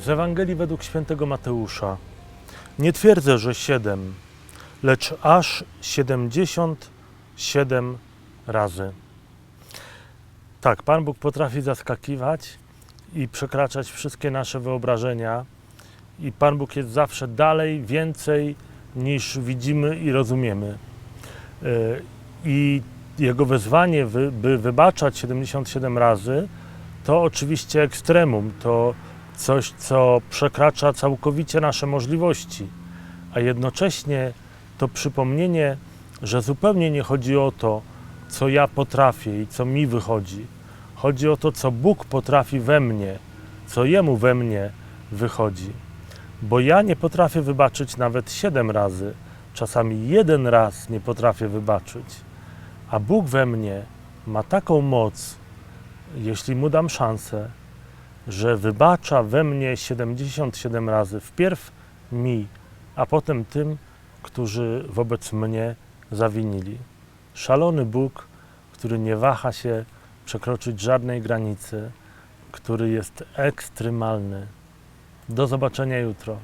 Z Ewangelii według świętego Mateusza. Nie twierdzę, że siedem, lecz aż siedemdziesiąt siedem razy. Tak, Pan Bóg potrafi zaskakiwać i przekraczać wszystkie nasze wyobrażenia. I Pan Bóg jest zawsze dalej, więcej niż widzimy i rozumiemy. Yy, I Jego wezwanie, by wybaczać 77 razy, to oczywiście ekstremum, to coś, co przekracza całkowicie nasze możliwości, a jednocześnie to przypomnienie, że zupełnie nie chodzi o to, co ja potrafię i co mi wychodzi. Chodzi o to, co Bóg potrafi we mnie, co Jemu we mnie wychodzi. Bo ja nie potrafię wybaczyć nawet siedem razy, czasami jeden raz nie potrafię wybaczyć. A Bóg we mnie ma taką moc, jeśli mu dam szansę, że wybacza we mnie 77 razy, wpierw mi, a potem tym, którzy wobec mnie zawinili. Szalony Bóg, który nie waha się przekroczyć żadnej granicy, który jest ekstremalny. Do zobaczenia jutro.